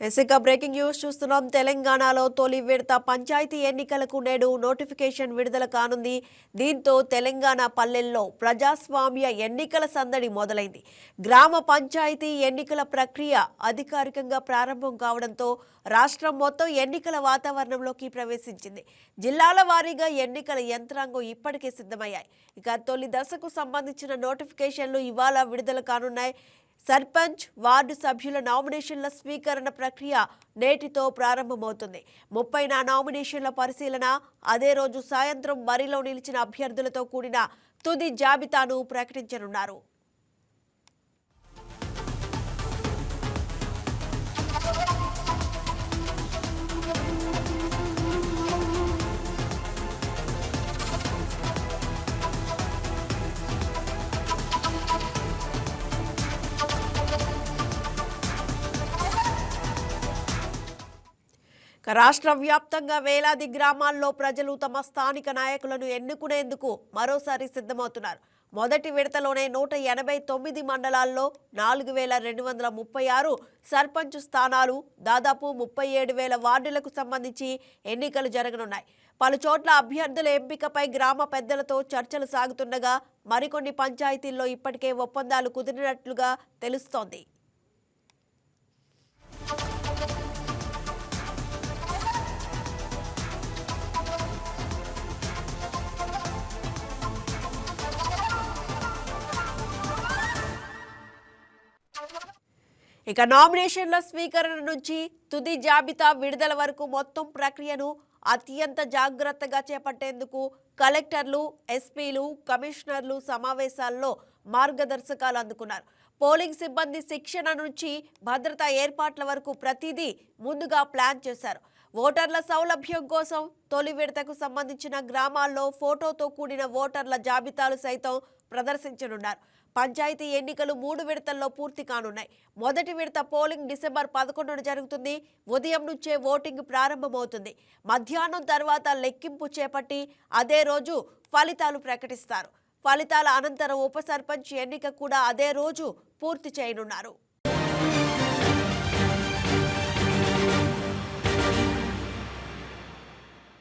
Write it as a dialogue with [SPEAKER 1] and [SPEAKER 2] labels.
[SPEAKER 1] ఎసిక breaking news చూస్తున్నాం. తెలంగాణలో తొలి విడత పంచాయతీ ఎన్నికలకు నేడు నోటిఫికేషన్ విడుదల కానుంది. దీంతో తెలంగాణ పల్లెల్లో ప్రజాస్వామ్య ఎన్నికల సందడి మొదలైంది. గ్రామ పంచాయతీ ఎన్నికల ప్రక్రియ అధికారికంగా ప్రారంభం కావడంతో రాష్ట్రం మొత్తం ఎన్నికల వాతావరణంలోకి ప్రవేశించింది. జిల్లాల వారీగా ఎన్నికల యంత్రాంగం ఇప్పటికే సిద్ధమయ్యాయి. ఇక తొలి దశకు సంబంధించిన నోటిఫికేషన్లు ఇవాళ విడుదల కానున్నాయి. సర్పంచ్ వార్డు సభ్యుల నామినేషన్ల స్వీకరణ ప్రక్రియ నేటితో ప్రారంభమవుతుంది. ముప్పై నా నామినేషన్ల పరిశీలన అదే రోజు సాయంత్రం బరిలో నిలిచిన అభ్యర్థులతో కూడిన తుది జాబితాను ప్రకటించనున్నారు. రాష్ట్ర వ్యాప్తంగా వేలాది గ్రామాల్లో ప్రజలు తమ స్థానిక నాయకులను ఎన్నుకునేందుకు మరోసారి సిద్ధమవుతున్నారు. మొదటి విడతలోనే నూట ఎనభై తొమ్మిది మండలాల్లో నాలుగు వేల రెండు వందల ముప్పై ఆరు సర్పంచ్ స్థానాలు దాదాపు ముప్పై ఏడు వేల వార్డులకు సంబంధించి ఎన్నికలు జరగనున్నాయి. పలు చోట్ల అభ్యర్థుల ఎంపికపై గ్రామ పెద్దలతో చర్చలు సాగుతుండగా మరికొన్ని పంచాయతీల్లో ఇప్పటికే ఒప్పందాలు కుదిరినట్లుగా తెలుస్తోంది. ఇక నామినేషన్ల స్వీకరణ నుంచి తుది జాబితా విడుదల వరకు మొత్తం ప్రక్రియను అత్యంత జాగ్రత్తగా చేపట్టేందుకు కలెక్టర్లు ఎస్పీలు కమిషనర్లు సమావేశాల్లో మార్గదర్శకాలు అందుకున్నారు. పోలింగ్ సిబ్బంది శిక్షణ నుంచి భద్రతా ఏర్పాట్ల వరకు ప్రతిదీ ముందుగా ప్లాన్ చేశారు. ఓటర్ల సౌలభ్యం కోసం తొలి విడతకు సంబంధించిన గ్రామాల్లో ఫోటోతో కూడిన ఓటర్ల జాబితాలు సైతం ప్రదర్శించనున్నారు. పంచాయతీ ఎన్నికలు మూడు విడతల్లో పూర్తి కానున్నాయి. మొదటి విడత పోలింగ్ డిసెంబర్ పదకొండున జరుగుతుంది. ఉదయం నుంచే ఓటింగ్ ప్రారంభమవుతుంది. మధ్యాహ్నం తర్వాత లెక్కింపు చేపట్టి అదే రోజు ఫలితాలు ప్రకటిస్తారు. ఫలితాల అనంతరం ఉప సర్పంచ్ ఎన్నిక కూడా అదే రోజు పూర్తి చేయనున్నారు.